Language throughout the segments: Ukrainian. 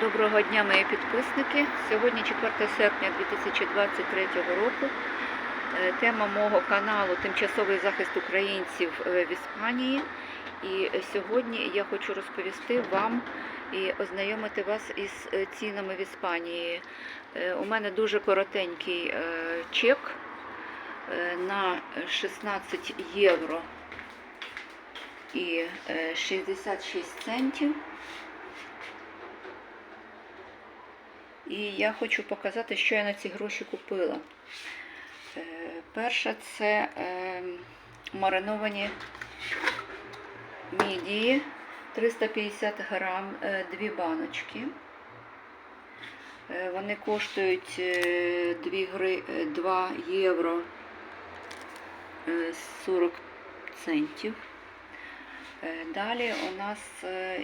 Доброго дня, мої підписники. Сьогодні 4 серпня 2023 року. Е, Тема мого каналу Тимчасовий захист українців е, в Іспанії. І сьогодні я хочу розповісти вам і ознайомити вас із е, цінами в Іспанії. У мене дуже коротенький чек на 16 євро і е, 66 центів. І я хочу показати, що я на ці гроші купила. Е, Перша це е, мариновані мідії 350 грам, е, дві баночки. Вони коштують е, 2, гри, е, 2 євро е, 40 центів. Далі у нас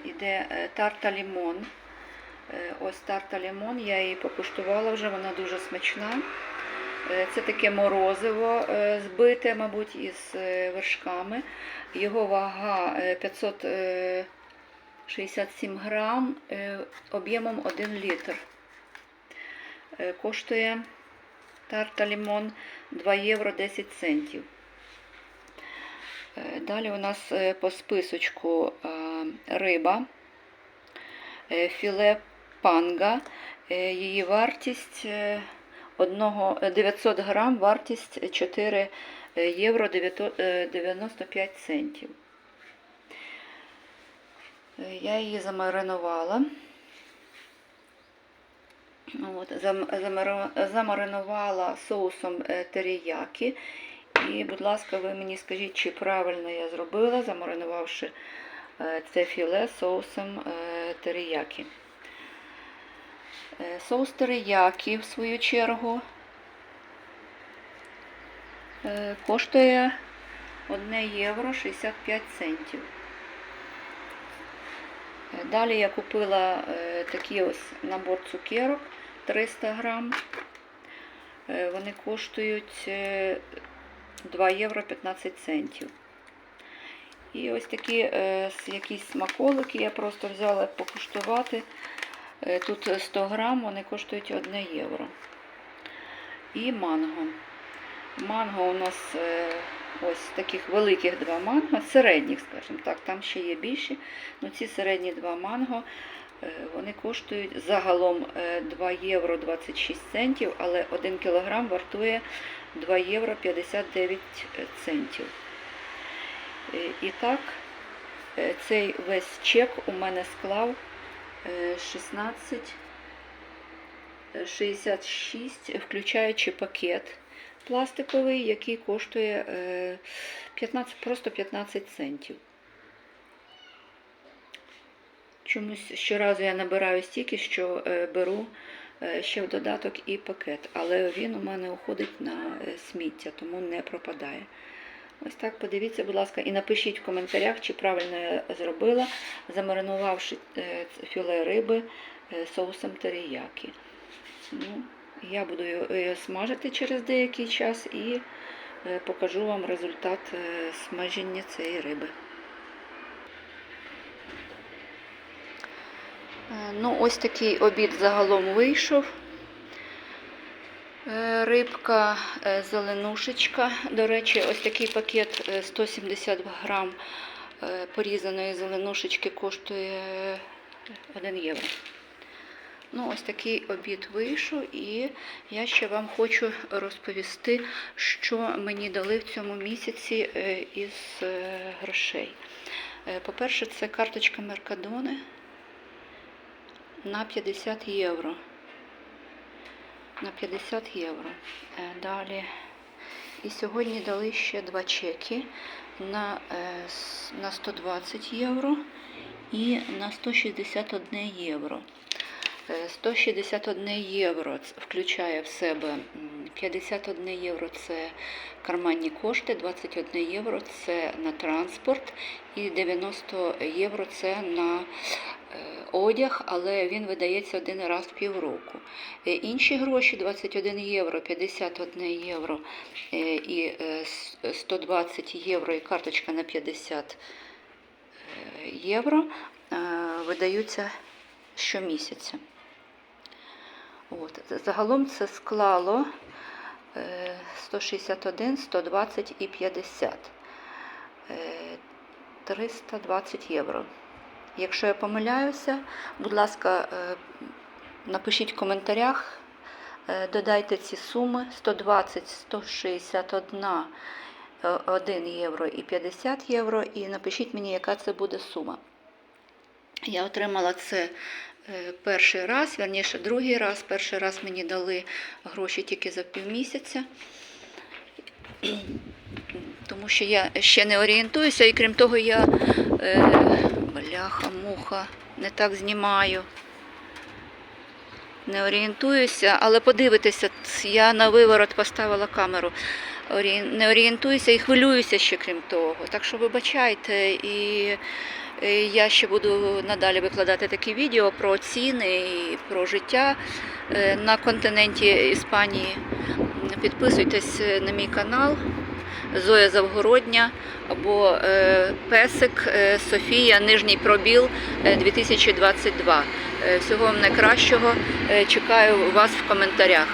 іде тарта лімон. Е, Ось тарта лімон, я її покуштувала вже, вона дуже смачна. Е, Це таке морозиво е, збите, мабуть, із вершками. Його вага е, 567 грам, об'ємом 1 літр. Коштує тарта лімон 2 євро 10 центів. Далі у нас по списочку риба, філе панга. Е, Її вартість е, одного е, 900 грам, вартість 4 євро 95 центів. Е, Я її замаринувала. От, замаринувала соусом е, теріякі. І, будь ласка, ви мені скажіть, чи правильно я зробила, замаринувавши е, це філе соусом е, теріякі. Е, Соус териякі, в свою чергу, е, коштує 1 євро 65 центів. Е, Далі я купила такий ось набор цукерок 300 грам. Вони коштують е, 2 євро 15 центів. І ось такі якісь смаколики я просто взяла покуштувати. Е, Тут 100 грам, вони коштують 1 євро. І манго. Манго у нас е, ось таких великих два манго, середніх, скажімо так, там ще є більші. Ну ці середні два манго, е, вони коштують загалом е, 2 євро 26 центів, але 1 кілограм вартує 2 євро 59 центів. І так, цей весь чек у мене склав 16 е, 66, включаючи пакет пластиковий, який коштує е, 15, просто 15 центів. Чомусь щоразу я набираю стільки, що е, беру е, ще в додаток і пакет, але він у мене уходить на е, сміття, тому не пропадає. Ось так подивіться, будь ласка, і напишіть в коментарях, чи правильно я зробила, замаринувавши е, філе риби е, соусом теріякі. Ну, я буду його е, смажити через деякий час і покажу вам результат смаження цієї риби. Ну, ось такий обід загалом вийшов. Е, Рибка, е, зеленушечка. До речі, ось такий пакет е, 170 грам е, порізаної зеленушечки коштує 1 євро. Ну, ось такий обід вийшов, і я ще вам хочу розповісти, що мені дали в цьому місяці із грошей. По-перше, це карточка Меркадони на 50 євро. На 50 євро. Е, Далі. І сьогодні дали ще два чеки на, е, на 120 євро і на 161 євро. Е, 161 євро включає в себе 51 євро це карманні кошти, 21 євро це на транспорт і 90 євро це на е, одяг, але він видається один раз в півроку. Е, Інші гроші 21 євро, 51 євро е, і е, 120 євро і карточка на 50 е, євро е, видаються щомісяця. От. Загалом це склало е, 161, 120 і 50. Е, 320 євро. Якщо я помиляюся, будь ласка, е, напишіть в коментарях, е, додайте ці суми 120, 161, е, 1 євро і 50 євро, і напишіть мені, яка це буде сума. Я отримала це е, перший раз, верніше другий раз. Перший раз мені дали гроші тільки за півмісяця, тому що я ще не орієнтуюся, і крім того, я бляха, муха, не так знімаю. Не орієнтуюся, але подивитися, я на виворот поставила камеру. Не орієнтуюся і хвилююся ще крім того. Так що вибачайте, і я ще буду надалі викладати такі відео про ціни і про життя е, на континенті Іспанії. Підписуйтесь на мій канал Зоя Завгородня або е, Песик е, Софія Нижній пробіл е, 2022. Е, Всього вам найкращого. Чекаю вас в коментарях.